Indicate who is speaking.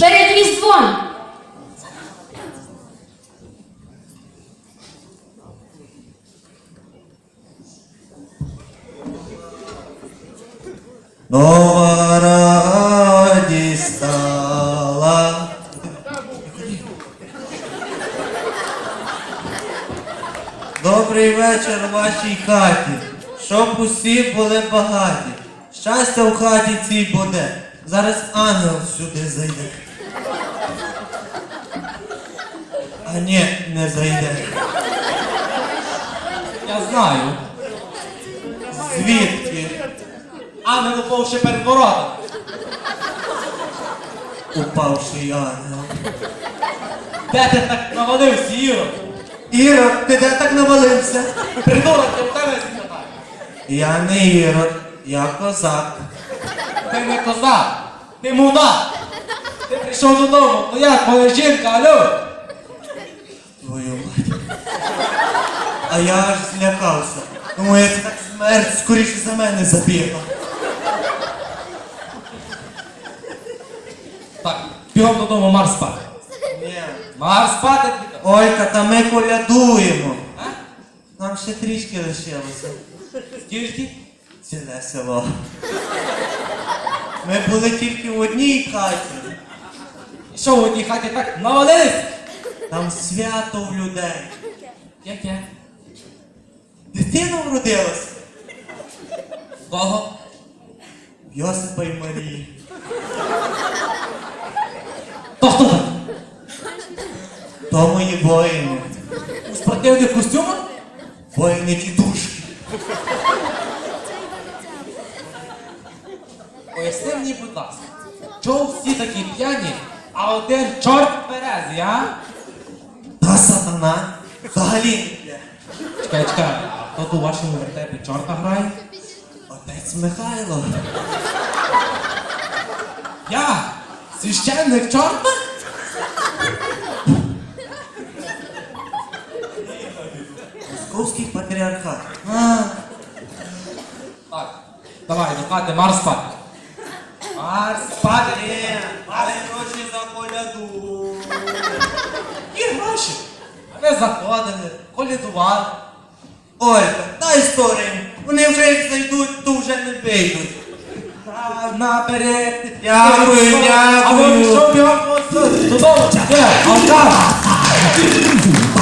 Speaker 1: Перед Різдвом.
Speaker 2: Нова радість стала. Добрий вечір в вашій хаті, щоб усі були багаті. Щастя в хаті цій буде. Зараз ангел сюди зайде. А ні, не зайде.
Speaker 3: Я знаю.
Speaker 2: Звідки?
Speaker 3: Ангел упав ще перед воротами.
Speaker 2: Упавший ангел.
Speaker 3: Де ти так навалився, Іро?
Speaker 2: Ірод, ти де так навалився?
Speaker 3: Придурок, я в тебе запитаю.
Speaker 2: Я не Ірод, я козак.
Speaker 3: Ти не козак, ти муна. Ти прийшов додому, ну як, моя жінка, алло?
Speaker 2: Твою мать. А я аж злякався. Думаю, це так смерть скоріше за мене забігла.
Speaker 3: Так, бігом додому, Марс спати.
Speaker 2: Ні.
Speaker 3: Марс спати, кажу.
Speaker 2: Та ми колядуємо.
Speaker 3: А?
Speaker 2: Нам ще трішки лишилося.
Speaker 3: Скільки?
Speaker 2: Ціле село. Ми були тільки в одній хаті.
Speaker 3: Що в одній хаті так навалились?
Speaker 2: Там свято в людей.
Speaker 3: Яке?
Speaker 2: Дитина вродилась.
Speaker 3: Кого?
Speaker 2: Йосипа і Марії.
Speaker 3: То хто так?
Speaker 2: То мої воїни.
Speaker 3: У спортивних костюмах?
Speaker 2: Воїни тітушки.
Speaker 3: Поясни мені, будь ласка, чого всі такі п'яні, а один чорт березі, а?
Speaker 2: Та сатана взагалі не.
Speaker 3: Чекай, чекай, а хто у вашому вертепі чорта грає?
Speaker 2: Отець Михайло.
Speaker 3: Я? Священник чорта?
Speaker 2: Московський патріархат. А,
Speaker 3: Так, давай, до Марс спати. Марс спати!
Speaker 2: але гроші за коляду.
Speaker 3: Які гроші? А ви заходили, колядували.
Speaker 2: Ольга, дай історію. Вони вже як зайдуть, то вже не вийдуть.
Speaker 3: Та, Наперед.
Speaker 2: Дякую, дякую.
Speaker 3: А ви що бігом додому? Де? Алкаш!